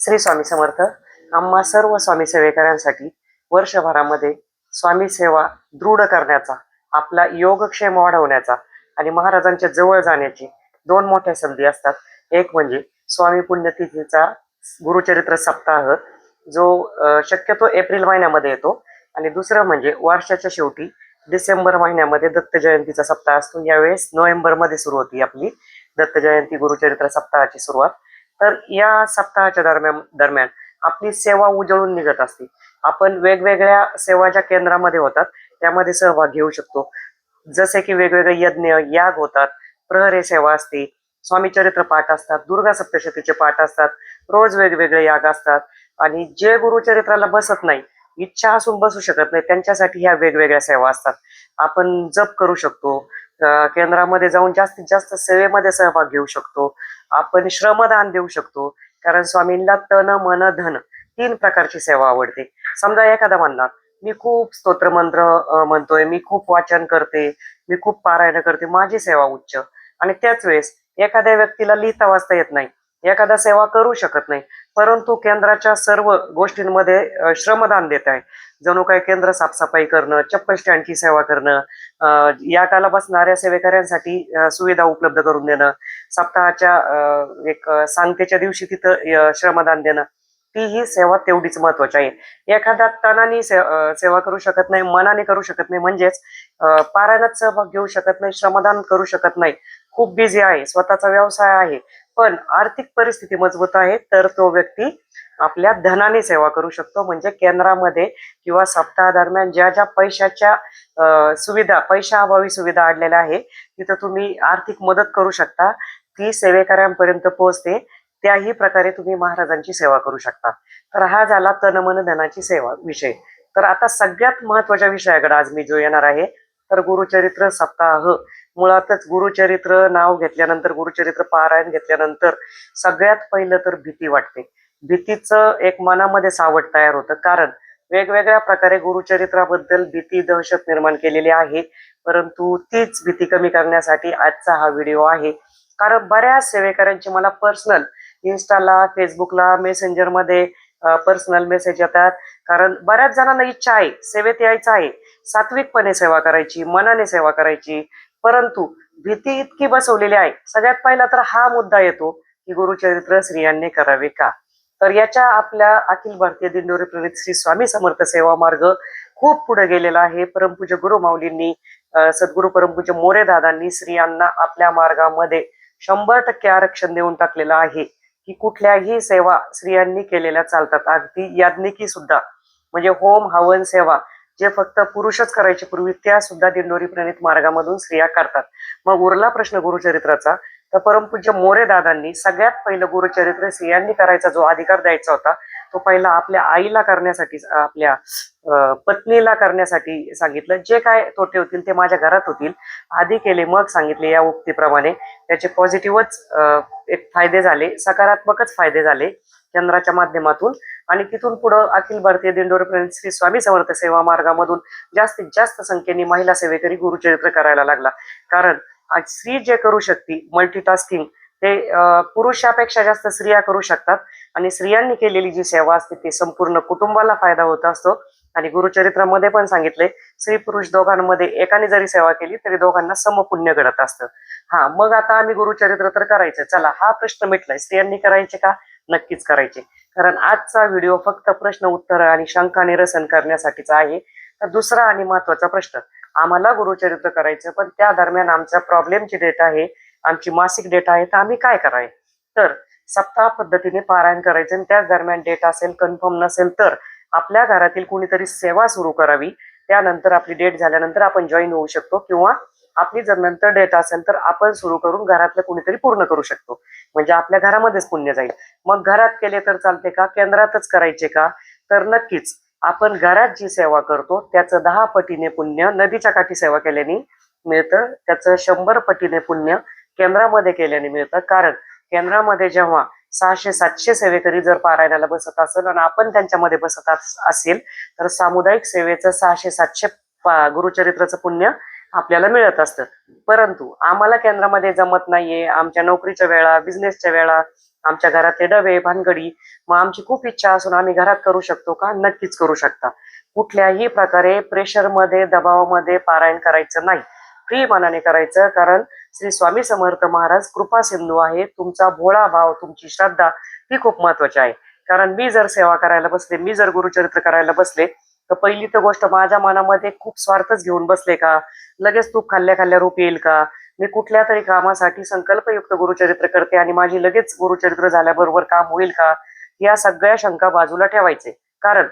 श्री स्वामी समर्थ. आम्हा सर्व स्वामी सेवेकरांसाठी वर्षभरामध्ये स्वामी सेवा दृढ करण्याचा आपला योगक्षेम वाढवण्याचा आणि महाराजांच्या जवळ जाण्याची दोन मोठ्या संधी असतात. एक म्हणजे स्वामी पुण्यतिथीचा गुरुचरित्र सप्ताह जो शक्यतो एप्रिल महिन्यामध्ये येतो. आणि दुसरं म्हणजे वर्षाच्या शेवटी डिसेंबर महिन्यामध्ये दत्त जयंतीचा सप्ताह असतो. यावेळेस नोव्हेंबरमध्ये सुरू होती आपली दत्त जयंती गुरुचरित्र सप्ताहाची सुरुवात. तर या सप्ताहाच्या दरम्यान दरम्यान आपली सेवा उजळून निघत असते. आपण वेगवेगळ्या सेवा ज्या केंद्रामध्ये होतात त्यामध्ये सहभाग घेऊ शकतो. जसे की वेगवेगळे यज्ञ याग होतात प्रहरे सेवा असते स्वामी चरित्र पाठ असतात दुर्गा सप्तशतीचे पाठ असतात रोज वेगवेगळे याग असतात. आणि जे गुरुचरित्राला बसत नाही इच्छा असून बसू शकत नाही त्यांच्यासाठी ह्या वेगवेगळ्या सेवा असतात. आपण जप करू शकतो केंद्रामध्ये जाऊन जास्तीत जास्त सेवेमध्ये सहभाग घेऊ शकतो. आपण श्रमदान देऊ शकतो. कारण स्वामींना तन मन धन तीन प्रकारची सेवा आवडते. समजा एखादा म्हणला मी खूप स्तोत्रमंत्र म्हणतोय मी खूप वाचन करते मी खूप पारायण करते माझी सेवा उच्च. आणि त्याच वेळेस एखाद्या व्यक्तीला लिहिता वाचता येत नाही. एखादा सेवा करू शकत नाही. परंतु केंद्राच्या सर्व गोष्टींमध्ये श्रमदान देत आहे. जणू काय केंद्र साफसफाई करणं चप्पल स्टँडची सेवा करणं या काला बसणाऱ्या सेवेकऱ्यांसाठी सुविधा उपलब्ध करून देणं सप्ताहाच्या अं, एक सांगतेच्या दिवशी तिथं श्रमदान देणं ती ही सेवा तेवढीच महत्वाची आहे एखादा तणाने से- सेवा करू शकत नाही मनाने करू शकत नाही म्हणजेच पारायणात सहभाग घेऊ शकत नाही श्रमदान करू शकत नाही. खूप बिझी आहे स्वतःचा व्यवसाय आहे. पण आर्थिक परिस्थिती मजबूत आहे तर तो व्यक्ती आपल्या धनाने सेवा करू शकतो. म्हणजे केंद्रामध्ये किंवा सप्ताह दरम्यान ज्या ज्या पैशाच्या अं, सुविधा पैशाअभावी सुविधा आणलेल्या आहे तिथं तुम्ही आर्थिक मदत करू शकता. ती सेवेकऱ्यांपर्यंत पोहोचते. त्याही प्रकारे तुम्ही महाराजांची सेवा करू शकता. तर हा झाला तनमन धनाची सेवा विषय. तर आता सगळ्यात महत्त्वाच्या विषयाकडे आज मी जो येणार आहे तर गुरुचरित्र सप्ताह. मुळातच गुरुचरित्र नाव घेतल्यानंतर गुरुचरित्र पारायण घेतल्यानंतर सगळ्यात पहिलं तर भीती वाटते. भीतीचं एक मनामध्ये सावट तयार होतं. कारण वेगवेगळ्या प्रकारे गुरुचरित्राबद्दल भीती दहशत निर्माण केलेली आहे. परंतु तीच भीती कमी करण्यासाठी आजचा हा व्हिडिओ आहे. कारण बऱ्याच सेवेकऱ्यांची मला पर्सनल इन्स्टाला फेसबुकला मेसेंजरमध्ये पर्सनल मेसेज येतात. कारण बऱ्याच जणांना इच्छा आहे सेवेत यायचं आहे. सात्विकपणे सेवा करायची मनाने सेवा करायची. परंतु भीती इतकी बसवलेली आहे. सगळ्यात पहिला तर हा मुद्दा येतो की गुरुचरित्र स्त्रियांनी करावे का? तर याच्या आपल्या अखिल भारतीय दिंडोरी प्रणित श्री स्वामी समर्थ सेवा मार्ग खूप पुढे गेलेला आहे. परमपूज्य गुरुमाऊलींनी सद्गुरु परमपूज्य मोरे दादांनी स्त्रियांना आपल्या मार्गामध्ये शंभर टक्के आरक्षण देऊन टाकलेलं आहे की कुठल्याही सेवा स्त्रियांनी केलेल्या चालतात. अगदी याज्ञिकी सुद्धा म्हणजे होम हवन सेवा जे फक्त पुरुषच करायचे पूर्वी त्या सुद्धा दिंडोरी प्रणित मार्गामधून स्त्रिया करतात. मग उरला प्रश्न गुरुचरित्राचा. तर परमपूज्य मोरे दादांनी सगळ्यात पहिलं गुरुचरित्र स्त्रियांनी करायचा जो अधिकार द्यायचा होता तो पहिला आपल्या आईला करण्यासाठी आपल्या पत्नीला करण्यासाठी सांगितलं. जे काय तोटे होतील ते माझ्या घरात होतील. आधी केले मग सांगितले या उक्तीप्रमाणे. त्याचे पॉझिटिव्हच एक फायदे झाले सकारात्मकच फायदे झाले. केंद्राच्या माध्यमातून. आणि तिथून पुढं अखिल भारतीय दिंडोरी श्री स्वामी समर्थ सेवा मार्गामधून जास्तीत जास्त संख्येने महिला सेवेकरी गुरुचरित्र करायला लागला. कारण आज स्त्री जे करू शकते मल्टीटास्किंग ते पुरुषापेक्षा जास्त स्त्रिया करू शकतात. आणि स्त्रियांनी केलेली जी सेवा असते ती संपूर्ण कुटुंबाला फायदा होत असतो. आणि गुरुचरित्रामध्ये पण सांगितले स्त्री पुरुष दोघांमध्ये एकाने जरी सेवा केली तरी दोघांना समपुण्य घडत असतं. हा मग आता आम्ही गुरुचरित्र तर करायचं. चला हा प्रश्न मिटलाय. स्त्रियांनी करायचे का? नक्कीच करायचे. कारण आजचा व्हिडिओ फक्त प्रश्न उत्तर आणि शंका निरसन करण्यासाठीचा आहे. तर दुसरा आणि महत्त्वाचा प्रश्न आम्हाला गुरुचरित्र करायचं पण त्या दरम्यान आमच्या प्रॉब्लेमची डेट आहे आमची मासिक डेट आहे तर आम्ही काय करावे? तर सप्ताह पद्धतीने पारायण करायचं आणि त्याच दरम्यान डेट असेल कन्फर्म नसेल तर आपल्या घरातील कुणीतरी सेवा सुरू करावी. त्यानंतर आपली डेट झाल्यानंतर आपण जॉईन होऊ शकतो किंवा आपली जर नंतर डेट असेल तर आपण सुरू करून घरातलं कुणीतरी पूर्ण करू शकतो. म्हणजे आपल्या घरामध्येच पुण्य जाईल. मग घरात केले तर चालते का? केंद्रातच करायचे का? तर नक्कीच आपण घरात जी सेवा करतो त्याचं दहा पटीने पुण्य नदीच्या काठी सेवा केल्याने मिळतं. त्याचं शंभर पटीने पुण्य केंद्रामध्ये केल्याने मिळतं. कारण केंद्रामध्ये जेव्हा सहाशे सातशे सेवेकरी जर पारायणाला बसत असेल आणि आपण त्यांच्यामध्ये बसत असेल तर सामुदायिक सेवेचं सहाशे सातशे गुरुचरित्राचं पुण्य आपल्याला मिळत असतं परंतु आम्हाला केंद्रामध्ये जमत नाहीये. आमच्या नोकरीच्या वेळा बिझनेसच्या वेळा आमच्या घरातले डबे भानगडी मग आमची खूप इच्छा असून आम्ही घरात करू शकतो का? नक्कीच करू शकता. कुठल्याही प्रकारे प्रेशरमध्ये दबावामध्ये पारायण करायचं नाही. फ्री मनाने करायचं कारण श्री स्वामी समर्थ महाराज कृपा सिंधू आहे. तुमचा भोळा भाव तुमची श्रद्धा ही खूप महत्वाची आहे. कारण मी जर सेवा करायला बसले मी जर गुरुचरित्र करायला बसले तर पहिली तर गोष्ट माझ्या मनामध्ये खूप स्वार्थच घेऊन बसले का? लगेच तूप खाल्ल्या खाल्ल्या रूप येईल का? मी कुठल्या तरी कामासाठी संकल्पयुक्त गुरुचरित्र करते आणि माझी लगेच गुरुचरित्र झाल्याबरोबर काम होईल का? या सगळ्या शंका बाजूला ठेवायचे. कारण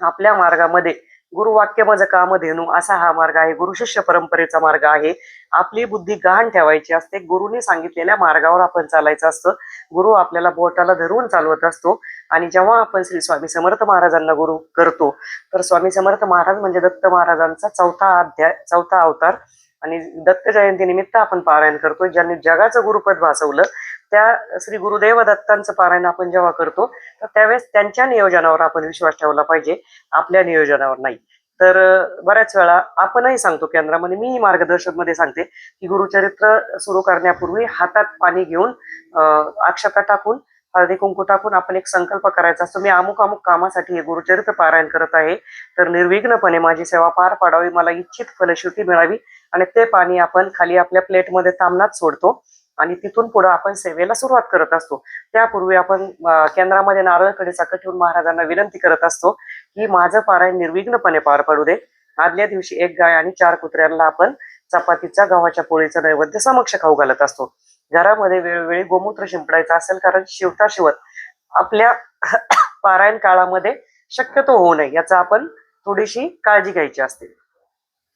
आपल्या मार्गामध्ये गुरुवाक्य माझं कामधेनू असा हा मार्ग आहे. गुरु शिष्य परंपरेचा मार्ग आहे. आपली बुद्धी गहाण ठेवायची असते. गुरुने सांगितलेल्या मार्गावर आपण चालायचं असतं. गुरु आपल्याला बोटाला धरून चालवत असतो. आणि जेव्हा आपण श्री स्वामी समर्थ महाराजांना गुरु करतो तर स्वामी समर्थ महाराज म्हणजे दत्त महाराजांचा चौथा अध्याय चौथा अवतार आणि दत्त जयंतीनिमित्त आपण पारायण करतो ज्यांनी जगाचं गुरुपद भासवलं त्या श्री गुरुदेव दत्तांचं पारायण आपण जेव्हा करतो तर त्यावेळेस त्यांच्या नियोजनावर आपण विश्वास ठेवला पाहिजे. आपल्या नियोजनावर नाही. तर बऱ्याच वेळा आपणही सांगतो केंद्रामध्ये मीही मार्गदर्शनमध्ये सांगते की गुरुचरित्र सुरू करण्यापूर्वी हातात पाणी घेऊन अक्षता टाकून हळदी कुंकू टाकून आपण एक संकल्प करायचा असतो. मी अमुक अमुक कामासाठी हे गुरुचरित्र पारायण करत आहे. तर निर्विघ्नपणे माझी सेवा पार पाडावी. मला इच्छित फलश्रुती मिळावी. आणि ते पाणी आपण खाली आपल्या प्लेटमध्ये तामनात सोडतो. आणि तिथून पुढे आपण सेवेला सुरुवात करत असतो. त्यापूर्वी आपण केंद्रामध्ये नारळकडे साखर ठेवून महाराजांना विनंती करत असतो की माझं पारायण निर्विघ्नपणे पार पडू दे. आदल्या दिवशी एक गाय आणि चार कुत्र्यांना आपण चपातीचा गव्हाच्या पोळीचं नैवेद्य समक्ष खाऊ घालत असतो. घरामध्ये वेळोवेळी गोमूत्र शिंपडायचं असेल कारण शिवता शिवत आपल्या पारायण काळामध्ये शक्यतो होऊ नये याचा आपण थोडीशी काळजी घ्यायची असते.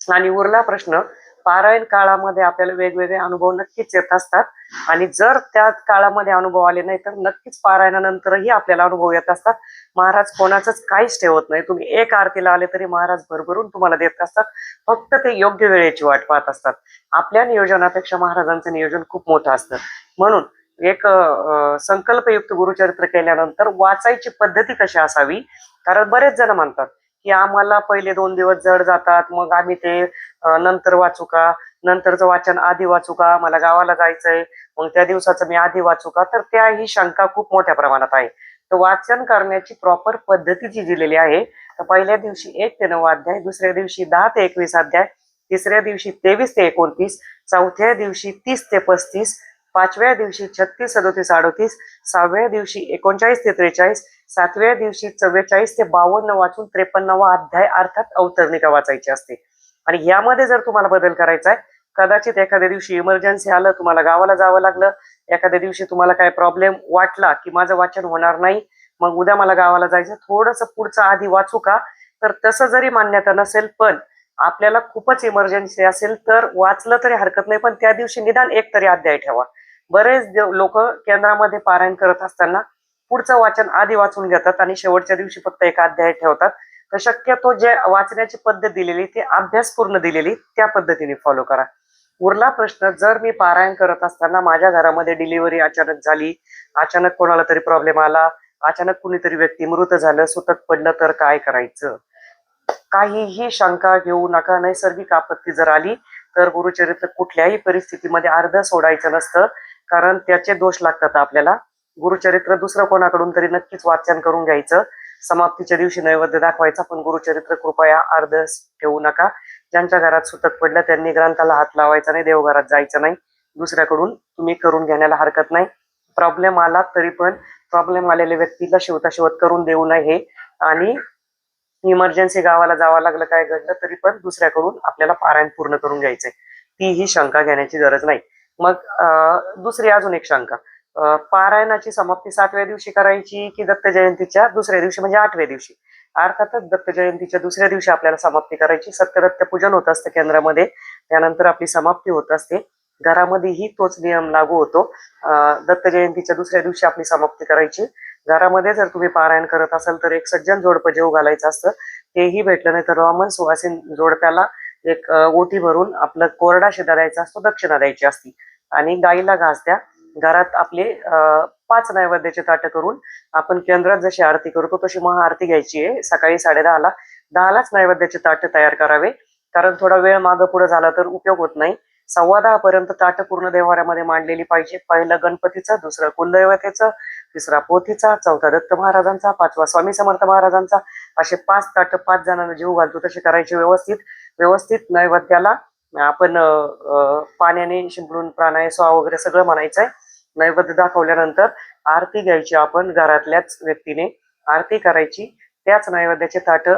आणि उरला प्रश्न पारायण काळामध्ये आपल्याला वेगवेगळे अनुभव नक्कीच येत असतात. आणि जर त्या काळामध्ये अनुभव आले नाही तर नक्कीच पारायणानंतरही आपल्याला अनुभव येत असतात. महाराज कोणाचंच काहीच ठेवत नाही. तुम्ही एक आरतीला आले तरी महाराज भरभरून तुम्हाला देत असतात. फक्त ते योग्य वेळेची वाट पाहत असतात. आपल्या नियोजनापेक्षा महाराजांचं नियोजन खूप मोठं असतं. म्हणून एक संकल्पयुक्त गुरुचरित्र केल्यानंतर वाचायची पद्धती कशी असावी? कारण बरेच जण म्हणतात की आम्हाला पहिले दोन दिवस जड जातात मग आम्ही ते नंतर वाचू का? नंतरचं वाचन आधी वाचू का? मला गावाला जायचंय मग त्या दिवसाचं मी आधी वाचू का? तर त्या ही शंका खूप मोठ्या प्रमाणात आहे. तर वाचन करण्याची प्रॉपर पद्धती जी दिलेली आहे तर पहिल्या दिवशी एक ते नऊ अध्याय दुसऱ्या दिवशी दहा ते एकवीस अध्याय तिसऱ्या दिवशी तेवीस ते एकोणतीस चौथ्या दिवशी तीस ते पस्तीस पाचव्या दिवशी छत्तीस सदोतीस अडोतीस सहाव्या दिवशी एकोणचाळीस ते त्रेचाळीस सातव्या दिवशी चव्वेचाळीस ते बावन्न वाचून त्रेपन्नावा अध्याय अर्थात अवतरणिका वाचायची असते? आणि यामध्ये जर तुम्हाला बदल करायचा आहे कदाचित एखाद्या दिवशी इमर्जन्सी आलं तुम्हाला गावाला जावं लागलं एखाद्या दिवशी तुम्हाला काय प्रॉब्लेम वाटला की माझं वाचन होणार नाही मग उद्या मला गावाला जायचं थोडंसं पुढचं आधी वाचू का? तर तसं जरी मान्यता नसेल पण आपल्याला खूपच इमर्जन्सी असेल तर वाचलं तरी हरकत नाही पण त्या दिवशी निदान एक तरी अध्याय ठेवा. बरेच लोक केंद्रामध्ये पारायण करत असताना पुढचं वाचन आधी वाचून घेतात आणि शेवटच्या दिवशी फक्त एक अध्याय ठेवतात. तर शक्यतो जे वाचण्याची पद्धत दिलेली ती अभ्यासपूर्ण दिलेली त्या पद्धतीने फॉलो करा. उरला प्रश्न जर मी पारायण करत असताना माझ्या घरामध्ये डिलिव्हरी अचानक झाली अचानक कोणाला तरी प्रॉब्लेम आला अचानक कुणीतरी व्यक्ती मृत झालं सुतक पडलं तर काय करायचं? काहीही शंका घेऊ नका नैसर्गिक आपत्ती जर आली तर गुरुचरित्र कुठल्याही परिस्थितीमध्ये अर्ध सोडायचं नसतं कारण त्याचे दोष लागतात आपल्याला. गुरुचरित्र दुसरं कोणाकडून तरी नक्कीच वाचन करून घ्यायचं. समाप्तीच्या दिवशी नैवेद्य दाखवायचा पण गुरुचरित्र कृपया अर्ध ठेवू नका. ज्यांच्या घरात सुतक पडलं त्यांनी ग्रंथाला हात लावायचा नाही देवघरात जायचं नाही. दुसऱ्याकडून तुम्ही करून घेण्याला हरकत नाही. प्रॉब्लेम आला तरी पण प्रॉब्लेम आलेल्या व्यक्तीला शिवता शिवत करून देऊ नये. हे आणि इमर्जन्सी गावाला जावं लागलं काय घडलं तरी पण दुसऱ्याकडून आपल्याला पारायण पूर्ण करून घ्यायचंय. ती ही शंका घेण्याची गरज नाही. मग दुसरी अजून एक शंका. पारायणाची समाप्ती सातव्या दिवशी करायची की दत्त जयंतीच्या दुसऱ्या दिवशी म्हणजे आठव्या दिवशी? अर्थातच दत्त जयंतीच्या दुसऱ्या दिवशी आपल्याला समाप्ती करायची. सत्यदत्त पूजन होत असतं केंद्रामध्ये. त्यानंतर आपली समाप्ती होत असते. घरामध्येही तोच नियम लागू होतो. दत्त जयंतीच्या दुसऱ्या दिवशी आपली समाप्ती करायची. घरामध्ये जर तुम्ही पारायण करत असाल तर एक सज्जन जोडपं जेव घालायचं असतं. तेही भेटलं नाही तर रॉमन सुवासीन जोडप्याला एक ओटी भरून आपलं कोरडा शिदा द्यायचा असतो दक्षिणा द्यायची असती. आणि गाईला घास द्या. घरात आपले पाच नैवेद्याचे ताटं करून आपण केंद्रात जशी आरती करतो तशी महाआरती घ्यायची आहे. सकाळी साडेदहाला दहालाच नैवेद्याचे ताटं तयार करावे. कारण थोडा वेळ मागं पुढे झाला तर उपयोग होत नाही. सव्वा दहा पर्यंत ताट पूर्ण देवाऱ्यामध्ये मांडलेली पाहिजे. पहिलं गणपतीचं दुसरं कुलदैवतेचं तिसरा पोथीचा चौथा दत्त महाराजांचा पाचवा स्वामी समर्थ महाराजांचा. असे पाच ताट पाच जणांना जीव घालतो. तसे करायचे व्यवस्थित व्यवस्थित नैवेद्याला आपण पाण्याने शिंपडून प्राणाय स्वा वगैरे सगळं म्हणायचंय. नैवेद्य दाखवल्यानंतर आरती घ्यायची आपण घरातल्याच व्यक्तीने. आरती करायची. त्याच नैवेद्याचे ताट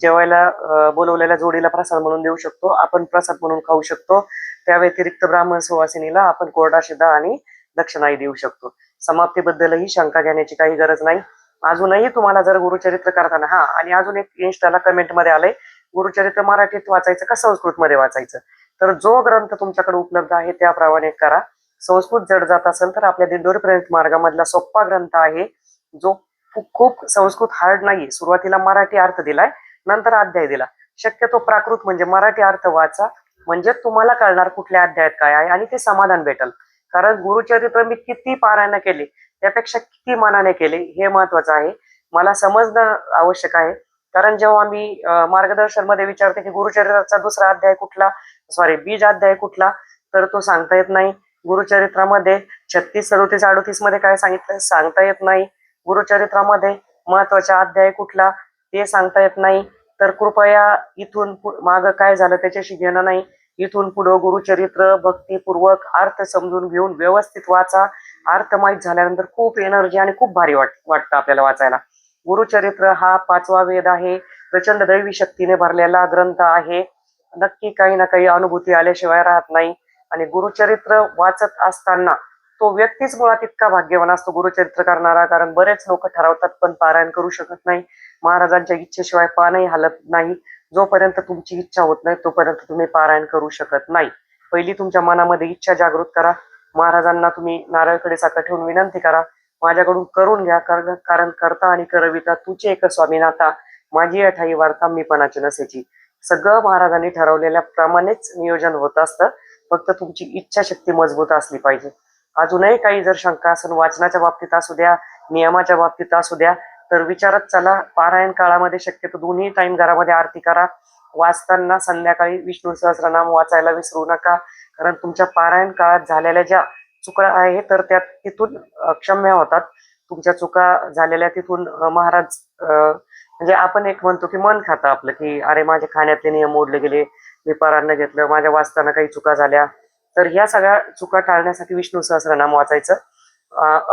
जेवायला बोलवलेल्या जोडीला प्रसाद म्हणून देऊ शकतो. आपण प्रसाद म्हणून खाऊ शकतो. त्या व्यतिरिक्त ब्राह्मण सुवासिनीला आपण कोरडा शिदा आणि दक्षिणाही देऊ शकतो. समाप्तीबद्दलही शंका घेण्याची काही गरज नाही. अजूनही तुम्हाला जर गुरुचरित्र करताना हा आणि अजून एक इंस्टाला कमेंटमध्ये आलंय गुरुचरित्र मराठीत वाचायचं का संस्कृत मध्ये वाचायचं? तर जो ग्रंथ तुमच्याकडे उपलब्ध आहे त्याप्रमाणे करा. संस्कृत जड जात असेल तर आपल्या दिंडोरी प्रेरित मार्गामधला सोप्पा ग्रंथ आहे. जो खूप संस्कृत हार्ड नाहीये. सुरुवातीला मराठी अर्थ दिलाय नंतर अध्याय दिला. शक्यतो प्राकृत म्हणजे मराठी अर्थ वाचा. म्हणजे तुम्हाला कळणार कुठल्या अध्यायात काय आहे आणि ते समाधान भेटल. कारण गुरुचरित्र मी किती पारायण केले त्यापेक्षा किती मनाने केले हे महत्वाचं आहे. मला समजणं आवश्यक आहे. कारण जेव्हा मी मार्गदर्शनमध्ये विचारते की गुरुचरित्राचा दुसरा अध्याय कुठला? सॉरी बीज अध्याय कुठला? तर तो सांगता येत नाही. गुरुचरित्रामध्ये छत्तीस सदोतीस अडोतीसमध्ये काय सांगितलं? सांगता येत नाही. गुरुचरित्रामध्ये महत्त्वाचा अध्याय कुठला? ते सांगता येत नाही. तर कृपया इथून माग काय झालं त्याच्याशी घेणं नाही. इथून पुढं गुरुचरित्र भक्तीपूर्वक अर्थ समजून घेऊन व्यवस्थित वाचा. अर्थ माहीत झाल्यानंतर खूप एनर्जी आणि खूप भारी वाट वाटतं आपल्याला वाचायला. गुरुचरित्र हा पाचवा वेद आहे. प्रचंड दैवी शक्तीने भरलेला ग्रंथ आहे. नक्की काही ना काही अनुभूती आल्याशिवाय राहत नाही. आणि गुरुचरित्र वाचत असताना तो व्यक्तीच मुळात इतका भाग्यवान असतो गुरुचरित्र करणारा. कारण बरेच लोक ठरवतात पण पारायण करू शकत नाही. महाराजांच्या इच्छेशिवाय पानही हलत नाही. जोपर्यंत तुमची इच्छा होत नाही तोपर्यंत तुम्ही पारायण करू शकत नाही. पहिली तुमच्या मनामध्ये इच्छा जागृत करा. महाराजांना तुम्ही नारळकडे साखर ठेवून विनंती करा. माझ्याकडून करून घ्या कारण कारण करता आणि करविता तुझे एक स्वामीनाथा माझी अठाई वार्ता मीपणाची नसेची सगळं महाराजांनी ठरवलेल्या प्रमाणेच नियोजन होत असतं. फक्त तुमची इच्छाशक्ती मजबूत असली पाहिजे. अजूनही काही जर शंका असून वाचनाच्या बाबतीत असू द्या नियमाच्या बाबतीत असू द्या तर विचारत चला. पारायण काळामध्ये शक्यतो दोन्ही टाइम घरामध्ये आरती करा. वाचताना संध्याकाळी विष्णू सहस्रनाम वाचायला विसरू नका. कारण तुमच्या पारायण काळात झालेल्या ज्या चुका आहे तर त्या तिथून क्षम्य होतात. तुमच्या चुका झालेल्या तिथून महाराज म्हणजे आपण एक म्हणतो की मन खातं आपलं की अरे माझे खाण्यातले नियम मोडले गेले मी परान्न घेतलं माझ्या वाचताना काही चुका झाल्या. तर ह्या सगळ्या चुका टाळण्यासाठी विष्णू सहस्रनाम वाचायचं.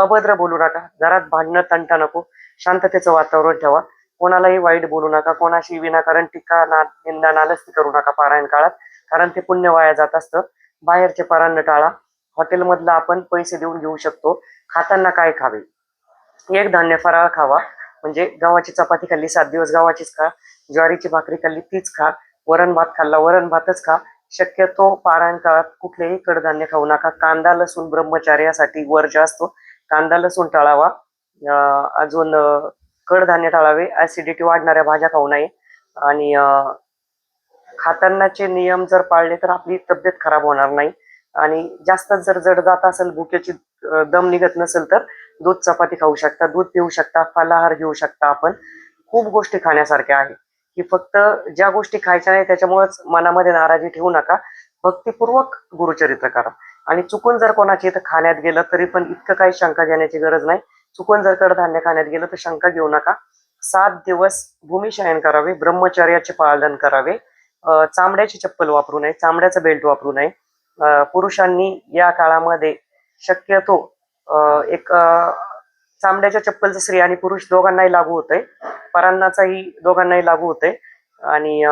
अभद्र बोलू नका. घरात भांडणं तंटा नको. शांततेचं वातावरण ठेवा. कोणालाही वाईट बोलू नका. कोणाशी विनाकारण टीका ना निंदा नालस्ती करू नका पारायण काळात. कारण ते पुण्य वाया जात असतं. बाहेरचे परान्न टाळा. हॉटेलमधला आपण पैसे देऊन घेऊ शकतो. खाताना काय खावे? एक धान्य फराळ खावा. म्हणजे गव्हाची चपाती खाल्ली सात दिवस गव्हाचीच खा. ज्वारीची भाकरी खाल्ली तीच खा. वरण भात खाल्ला वरण भातच खा. शक्यतो पारायण काळात कुठलेही कडधान्य खाऊ नका. कांदा लसूण ब्रह्मचार्यासाठी वर्ज्य असतो कांदा लसूण टाळावा. अजून कडधान्य टाळावे. ऍसिडिटी वाढणाऱ्या भाज्या खाऊ नये. आणि खातानाचे नियम जर पाळले तर आपली तब्येत खराब होणार नाही. आणि जास्त जर जड जात असेल भुकेची दम निघत नसेल तर दूध चपाती खाऊ शकता दूध पिऊ शकता फलाहार घेऊ शकता आपण. खूप गोष्टी खाण्यासारख्या आहे की फक्त ज्या गोष्टी खायच्या नाही त्याच्यामुळेच मनामध्ये नाराजी ठेवू नका. भक्तिपूर्वक गुरुचरित्र करा. आणि चुकून जर कोणाची इथं खाण्यात गेलं तरी पण इतकं काही शंका घेण्याची गरज नाही. चुकून जर कडधान्य खाण्यात गेलं तर शंका घेऊ नका. सात दिवस भूमिशयन करावे ब्रह्मचर्याचे पालन करावे. चामड्याची चप्पल वापरू नये चामड्याचं बेल्ट वापरू नये. पुरुषांनी या काळामध्ये शक्यतो एक चामड्याच्या चप्पलचं स्त्री आणि पुरुष दोघांनाही लागू होतंय. परांनाचाही दोघांनाही लागू होतंय. आणि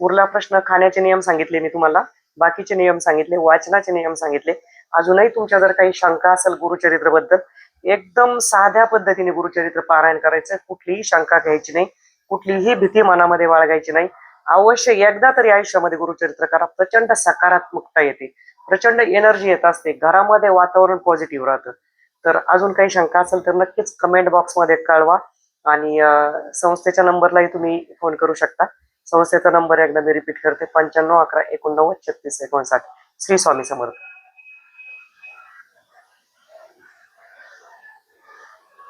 उरला प्रश्न खाण्याचे नियम सांगितले मी तुम्हाला बाकीचे नियम सांगितले वाचनाचे नियम सांगितले. अजूनही तुमच्या जर काही शंका असेल गुरुचरित्रबद्दल एकदम साध्या पद्धतीने गुरुचरित्र पारायण करायचं कुठलीही शंका घ्यायची नाही कुठलीही भीती मनामध्ये बाळगायची नाही. अवश्य एकदा तरी आयुष्यामध्ये गुरुचरित्र करा. प्रचंड सकारात्मकता येते. प्रचंड एनर्जी येत असते. घरामध्ये वातावरण पॉझिटिव्ह राहतं. तर अजून काही शंका असेल तर नक्कीच कमेंट बॉक्समध्ये कळवा. आणि संस्थेच्या नंबरलाही तुम्ही फोन करू शकता. संस्थेचा नंबर एकदा मी रिपीट करते. पंच्याण्णव अकरा एकोणनव्वद छत्तीस एकोणसाठ. श्री स्वामी समर्थ.